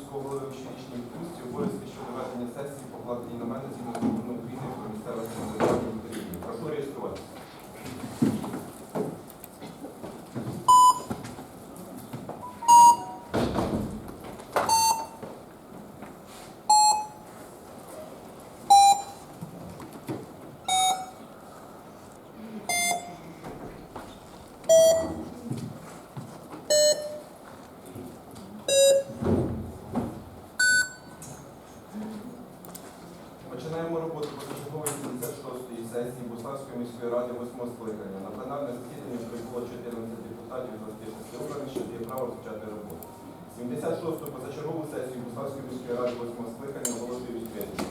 міського голови в щорічній обов'язки щодо ведення сесії покладені на мене згідно депутатів Європейської органи, що дає право розпочати роботу. 76-ту позачергову сесію Буславської міської ради 8 скликання оголошую відкритою.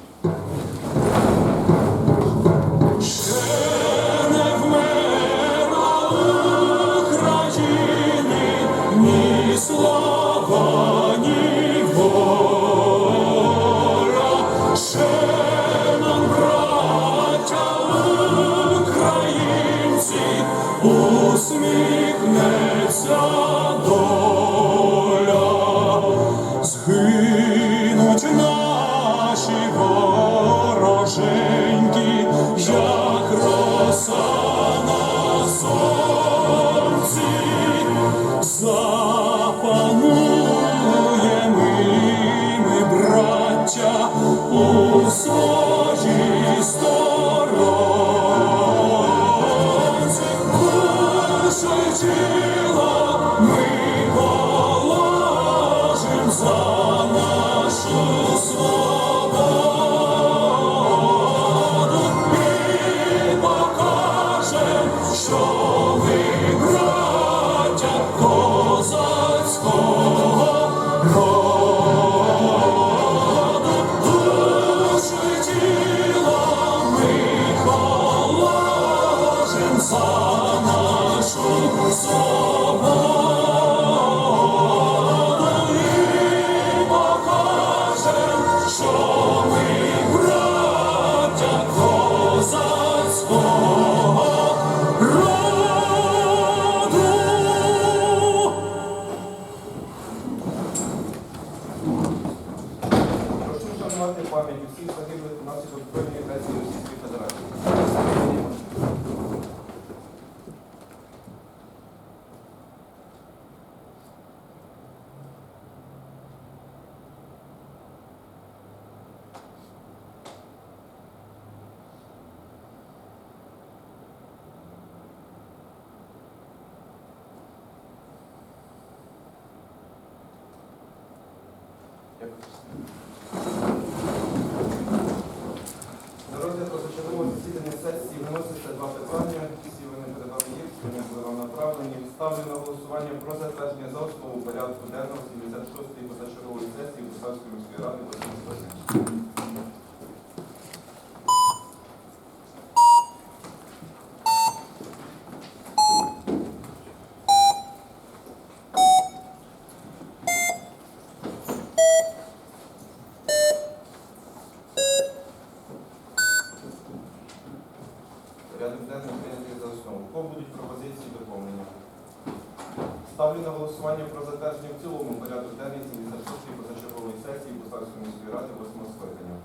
Ставлю на голосування про затвердження в цілому порядку денний 76-ї позачергової сесії Бусарської міської ради восьмого скликання.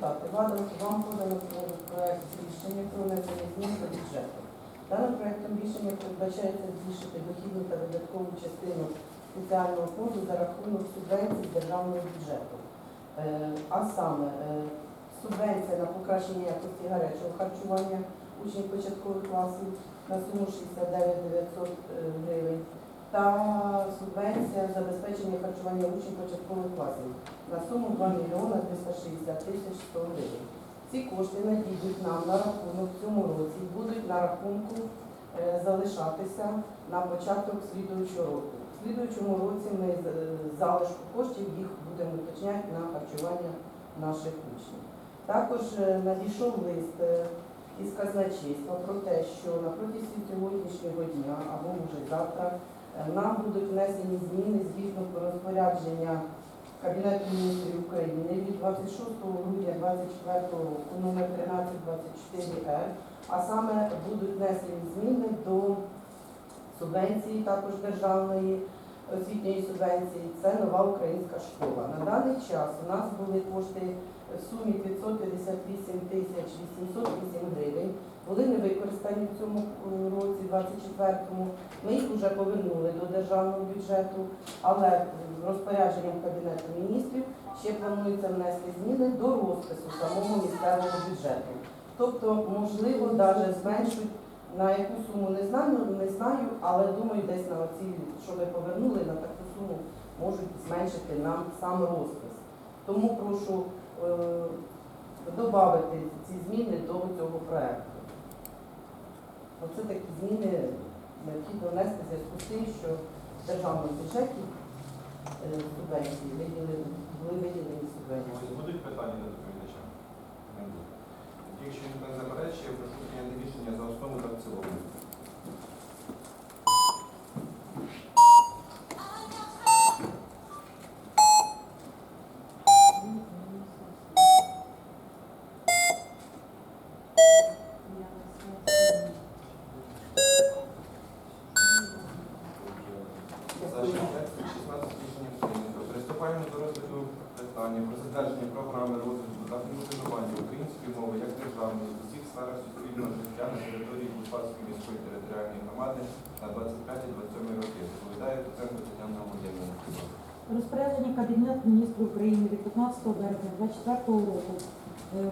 депутати, влада вам подано проєкт рішення про внесення змін до бюджету. Даним проєктом рішення передбачається збільшити дохідну та видаткову частину спеціального фонду за рахунок субвенцій з державного бюджету. Е, а саме е, субвенція на покращення якості гарячого харчування учнів початкових класів на суму 69 900 е, гривень та субвенція забезпечення харчування учнів початкових класів на суму 2 мільйони 360 тисяч 100 гривень. Ці кошти надійдуть нам на рахунок в цьому році, і будуть на рахунку е, залишатися на початок слідуючого року. В слідуючому році ми е, залишку коштів їх будемо уточняти на харчування наших учнів. Також е, надійшов лист із казначейства про те, що на протязі сьогоднішнього дня або може завтра нам будуть внесені зміни згідно розпорядження Кабінету міністрів України від 26 грудня 2024 року номер 1324 Р, а саме будуть внесені зміни до субвенції також державної освітньої субвенції. Це нова українська школа. На даний час у нас були кошти в сумі 558 тисяч 808 гривень. Були не використані в цьому е, році, 24-му. Ми їх вже повернули до державного бюджету, але розпорядженням Кабінету міністрів ще планується внести зміни до розпису самого місцевого бюджету. Тобто, можливо, навіть зменшують на яку суму не знаю, не знаю, але думаю, десь на оці, що ми повернули, на таку суму можуть зменшити нам сам розпис. Тому прошу додати ці зміни до цього проекту. Оце такі зміни необхідно внести в зв'язку з тим, що в державному бюджеті е, субвенції виділені, були виділені субвенції. Будуть питання до доповідача? Якщо не заперечує, прийняти рішення за основу та в цілому. За 16 рішення прийнято. Приступаємо до розгляду питання про затвердження програми розвитку та функціонування української мови як державної в усіх сферах суспільного життя на території Бухарської міської територіальної громади на 25-27 роки. Доповідає Петренко Тетяна Володимирівна. Розпорядження Кабінету міністрів України від 15 березня 2024 року е,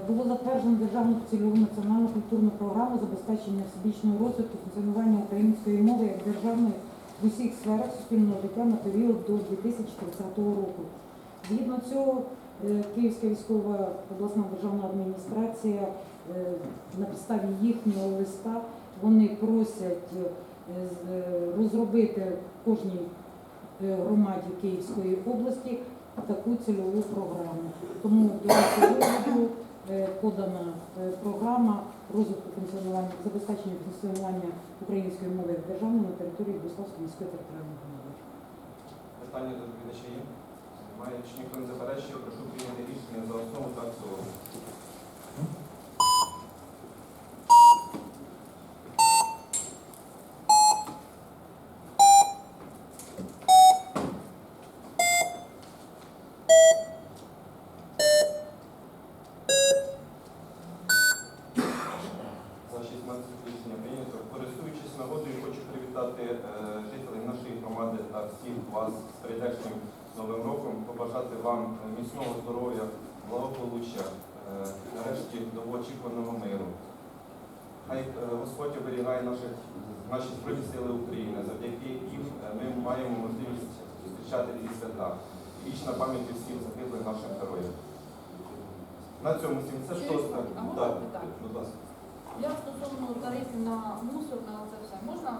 було затверджено державну цільову національну культурну програму забезпечення всебічного розвитку функціонування української мови як державної в усіх сферах суспільного життя на період до 2030 року. Згідно цього, е, Київська військова обласна державна адміністрація е, на підставі їхнього листа вони просять е, розробити кожній громаді Київської області таку цільову програму. Тому до е, подана програма розвитку функціонування, забезпечення функціонування української мови як державної на території Богославської міської територіальної громади. Питання до доповідача є? Немає. Якщо ніхто не заперечує, прошу прийняти рішення за основу та в цілому. За 16 рішення прийнято. Користуючись нагодою, хочу привітати е, жителів нашої громади та всіх вас з прийдешнім новим роком, побажати вам міцного здоров'я, благополуччя, е, нарешті довгоочікуваного миру. Хай е, Господь оберігає наших, наші Збройні Сили України, завдяки їм е, ми маємо можливість зустрічати ці свята. Вічна пам'ять усім загиблих нашим героям. На цьому 76 А можна Так, питання? будь ласка. Я стосовно тарифів на мусор, на це все, можна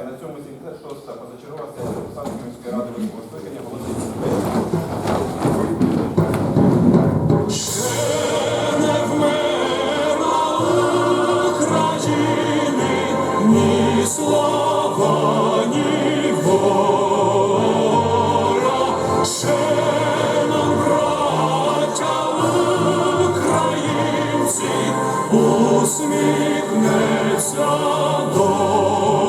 немає, на цьому 76-та позачергова сесія Висоцької міської ради восьмого скликання ні слава, ні усміхнеться доля.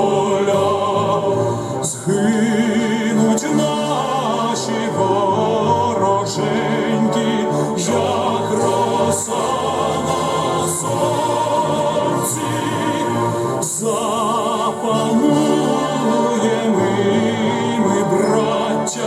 家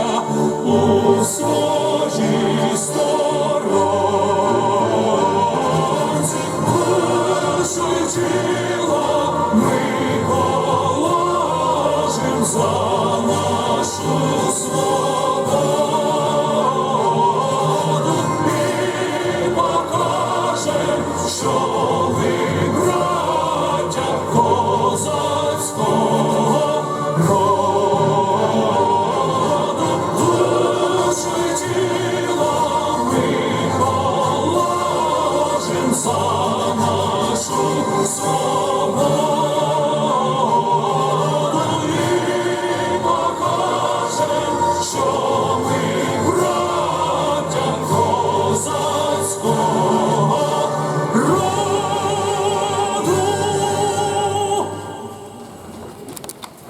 Ісусом.